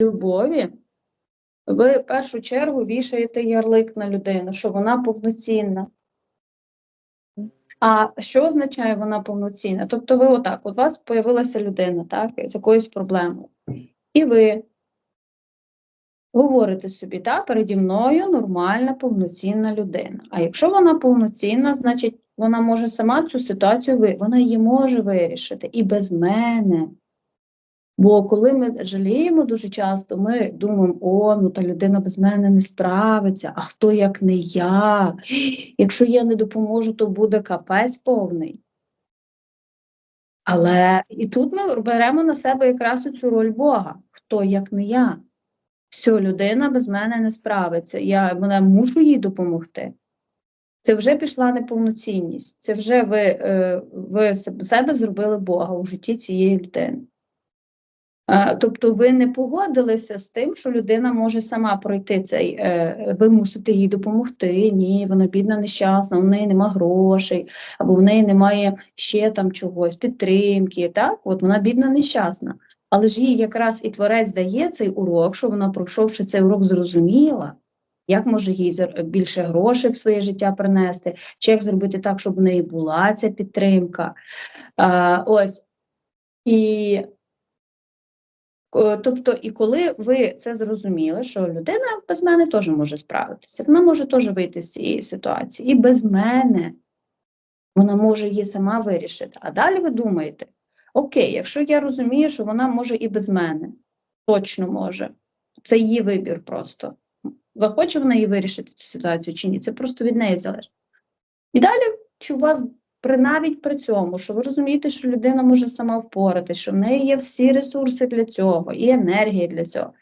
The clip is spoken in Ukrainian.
любові ви в першу чергу вішаєте ярлик на людину, що вона повноцінна. А що означає вона повноцінна? Тобто, ви отак, у вас з'явилася людина, так, з якоюсь проблемою. І ви говорите собі, так, переді мною нормальна, повноцінна людина. А якщо вона повноцінна, значить вона може сама цю ситуацію вона її може вирішити і без мене. Бо коли ми жаліємо дуже часто, ми думаємо, о, ну та людина без мене не справиться, а хто як не я? Якщо я не допоможу, то буде капець повний. Але і тут ми беремо на себе якраз цю роль Бога. Хто як не я? Все, людина без мене не справиться. Я мене мушу їй допомогти. Це вже пішла неповноцінність. Це вже ви, е, ви себе себе зробили Бога у житті цієї людини. Е, Тобто ви не погодилися з тим, що людина може сама пройти цей, е, ви мусите їй допомогти. Ні, вона бідна, нещасна, у неї нема грошей, або в неї немає ще там чогось, підтримки. Так, от вона бідна, нещасна. Але ж їй якраз і творець дає цей урок, що вона, пройшовши цей урок, зрозуміла, як може їй більше грошей в своє життя принести, чи як зробити так, щоб в неї була ця підтримка. А, ось. І Е, Тобто, і коли ви це зрозуміли, що людина без мене теж може справитися, вона може теж вийти з цієї ситуації, і без мене вона може її сама вирішити. А далі ви думаєте: окей, якщо я розумію, що вона може і без мене, точно може, це її вибір просто. Захоче вона її вирішити цю ситуацію чи ні, це просто від неї залежить. І далі, чи у вас при навіть при цьому, що ви розумієте, що людина може сама впоратись, що в неї є всі ресурси для цього, і енергія для цього.